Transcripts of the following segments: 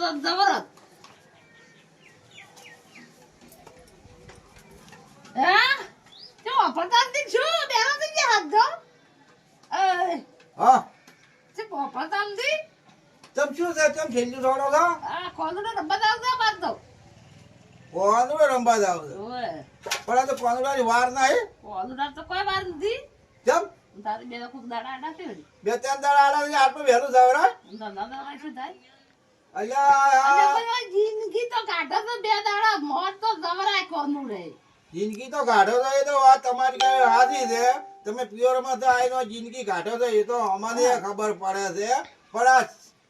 તો જબરત હે? તે વાપરતા નથી છું? બેરા થઈ ગયા હાથ જો એ હા. તે નથી તમ શું છે? છેલ્લું છોડો છો? આ કોલનો નંબર આવતા બાદ તો? કોનુડો રંબા જાવ છે. ઓય. પણ આ તો કોનુડાની વાર નહીં કોલનો તો કોઈ વાર નથી. કેમ તારી બે ખૂબ દાડા આડા છે બે ત્રણ દાડા આડા છે આટલું વહેલું જવરાય ધંધા દવા શું થાય? અલ્યા. જિંદગી તો કાઢો તો બે દાડા મોત તો જવરાય કોનું રે. જિંદગી તો કાઢો છો એ તો વાત તમારી કઈ હાજી છે. તમે પ્યોરમાં તો આવીને જિંદગી કાઢો છો એ તો અમને ખબર પડે છે. પણ આ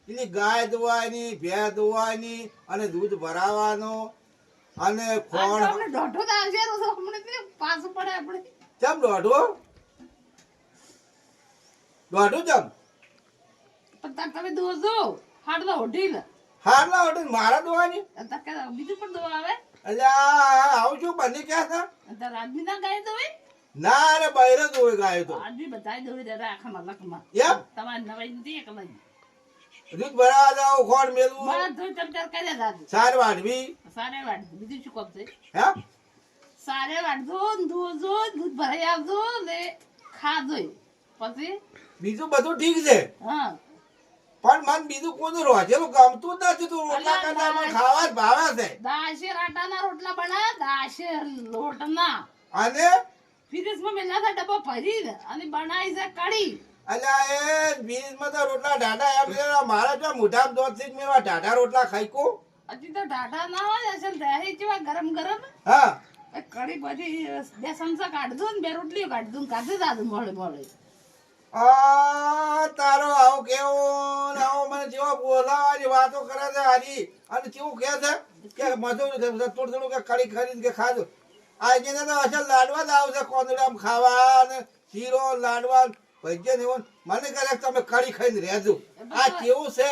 એની ગાય દોવાની ભેંસ દોવાની અને દૂધ ભરાવાનું અને ખોણ તો દોઢો તો આવશે તો પાછું પડે આપણે. કેમ દોઢું? દોઢું ચમ પણ તાર તમે દોજો હાડ તો હોઢી લે હાર ના મારા દોવાની? બીજું પણ દવા આવે? અલ્યા આવું છું બની ક્યાં છે? ના ગાય દોવે ના અરે બૈરે દોય ગાય તો. આદમી બધાય દોવી દે આખા લખમાં એમ? તમારી નવાઈ નથી એક લઈ. દૂધ ભરા જાવ ખોણ મેલવું મારા ધોઈ ચમચાર કર્યા દાદુ સાર વાઢવી. સારે વાટ બીજું શું કોમ છે? હે? સારે વાટજો ધોજો દૂધ ભરાઈ આવજો ને ખાજો પછી? બીજું બધું ઠીક છે. પણ મન બીજું કોનું રોજેલું ગમતું જ નથી તું. રોટલા કરતા મને ખાવા જ ભાવે છે. દાશેર આટાના રોટલા બના દાશેર લોટના. અને? ફ્રીજમાં મેલા હતા ડબ્બા ભરી અને બનાવી છે કઢી. અલ્યા એ બીજમાં તો રોટલા ઢાઢા એમ છે. મારા તો મોઢામાં દોધથી મેં ઢાઢા રોટલા ખાઈકો. હજી તો ઢાઢા ના હોય અસલ દહી જેવા ગરમ ગરમ. હા. કઢી બધી બે ચમચા કાઢજો ને બે રોટલીઓ કાઢજો ને કાઢી દાદુ મોડે મોડે. આ તારો આવો કેવો ને આવો મને જેવો બોલાવાની વાતો કરે છે હારી અને કેવું કહે છે? કે મજૂર થોડું થોડું કે કડી ખરીદ કે ખાધું. આ જેને તો અસલ લાડવા જ આવશે કોંદડામ ખાવા અને શીરો લાડવા ભજ્ય ને મને કહે તમે કડી ખાઈને રહેજો. આ કેવું છે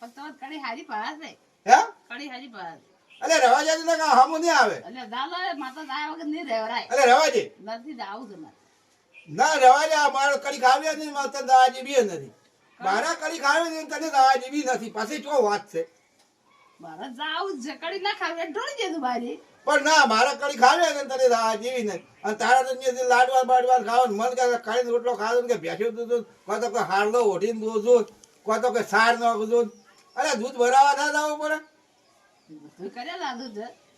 પણ હારી પાડે હે? કડી હારી પડાશે. અલે રવા જાય તો હમું નહીં આવે? એટલે દાલો માતા દાય વગર નહીં રહેવરાય અલે રવા દે. નથી જાવું છે મારે. ના રવા દે મારો કડી ખાવી નથી મારે તને દવા જેવી નથી. મારા કડી ખાવી નથી તને દવા જેવી નથી. પાછી શું વાત છે. મારે જાવું છે કઢી ના ખાવી ઢોળી દેતું બારી પણ ના મારે કડી ખાવી ને તને દવા જેવી નથી. અને તારા તો લાડવા બાડવા ખાવાનું મન કરે ખાઈને રોટલો ખાધો ને કે ભેંસ્યું દૂધ કહો તો કોઈ હારલો ઓઢીને દોધું કોઈ તો કોઈ સાર નાખું અરે દૂધ ભરાવા ના જવું પડે?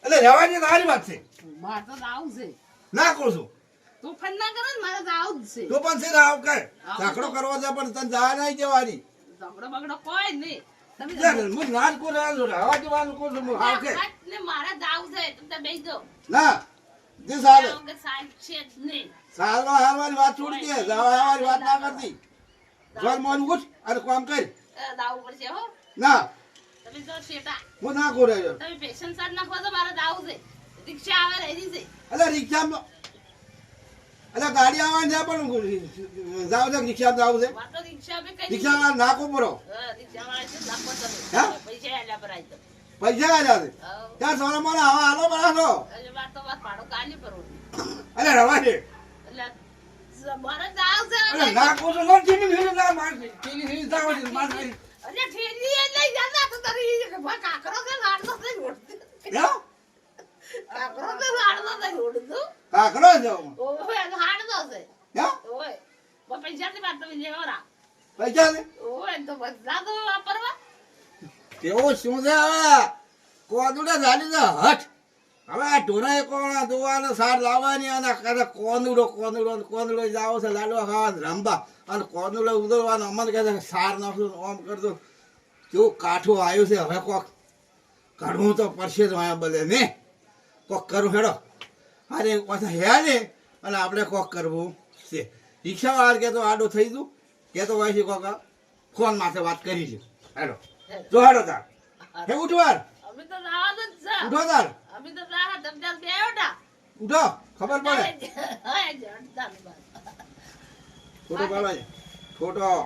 એટલે રવા દે વાત છે. મારે તો જાવું છે. ના કરું છું. તું ફન ના કરો ને મારે આવું જ છે. તું પણ સીધા આવ કર. ઝાકડો કરવો છે પણ તને જવા નહીં જવાની. ઝઘડો બગડો કોઈ નહીં. છું, છે જે છે જ જો છો છે. રિક્ષા આવે રહી છે. અલે ગાડી આવવાની છે પણ જાવ છે રિક્ષા જાવ છે. રિક્ષા વાળા આલ્યા પર આવી પૈસા આલ્યા છે? ત્યાં સોરા છો. મારે રવા એટલે સ- મારે છે અલે તો ના ચીની નહીં ના માર ચીની નહીં જાવ છે માર નહીં અરે ઠેલી એ લઈ જતા તો તારી ભા કાકરો છે લાડતો કાકરો લાડતો કાકરો જાવ ઓય હાડતો છે હે? ઓય બા પૈસા ની વાત તમે લેવરા પૈસા ને? ઓય તો બધા તો વાપરવા. તેઓ શું છે હવે? કોદુડા ઝાલી છે હઠ હવે આ ઢોરા કોણ દોવાનો સાર લાવવાની અને કરે કોંદુડો કોંદુડો ને કોંદુડો જાવ છે લાડવા ખાવા રંબા અને કોંદુડો ઉદરવાનો અમલ કહે સાર નાખશું ને ઓમ કરજો. કેવું કાઠું આવ્યું છે હવે કોક. કાઢવું તો પડશે જ અહીંયા બધે ને? કોક કરું હેડો. અરે પાછા હે ને? અને આપણે કોક કરવું છે. રિક્ષાવાળા કે તો આડો થઈ ગયું કે તો હોય છે કોક. ફોન માથે વાત કરી છે. હેલો. જો હેડો તાર. હે ઉઠવાર ઉઠો તાર. ઉઠો. ખબર પડે. ફોટો પાડવા ફોટો.